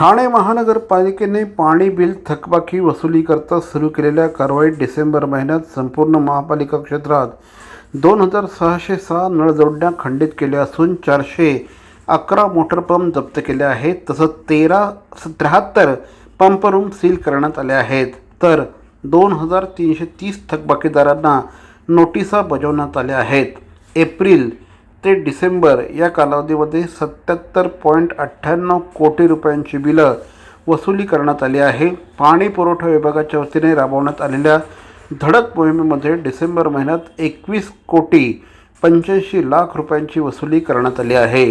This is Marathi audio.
ठाणे महानगरपालिकेने पाणी बिल थकबाकी वसुलीकरता सुरू केलेल्या कारवाईत डिसेंबर महिन्यात संपूर्ण महापालिका क्षेत्रात दोन हजार सहाशे सहा नळजोडण्या खंडित केल्या असून चारशे अकरा मोटर पंप जप्त केले आहेत तसंच तेरा त्र्याहत्तर पंप रूम सील करण्यात आले आहेत. तर दोन हजार तीनशे तीस थकबाकीदारांना नोटिसा बजावण्यात आल्या आहेत. एप्रिल ते डिसेंबर या कालावधीमध्ये सत्याहत्तर पॉईंट अठ्ठ्याण्णव कोटी रुपयांची बिलं वसुली करण्यात आली आहे. पाणी पुरवठा विभागाच्या वतीने राबवण्यात आलेल्या धडक मोहिमेमध्ये डिसेंबर महिन्यात एकवीस कोटी पंच्याऐंशी लाख रुपयांची वसुली करण्यात आली आहे.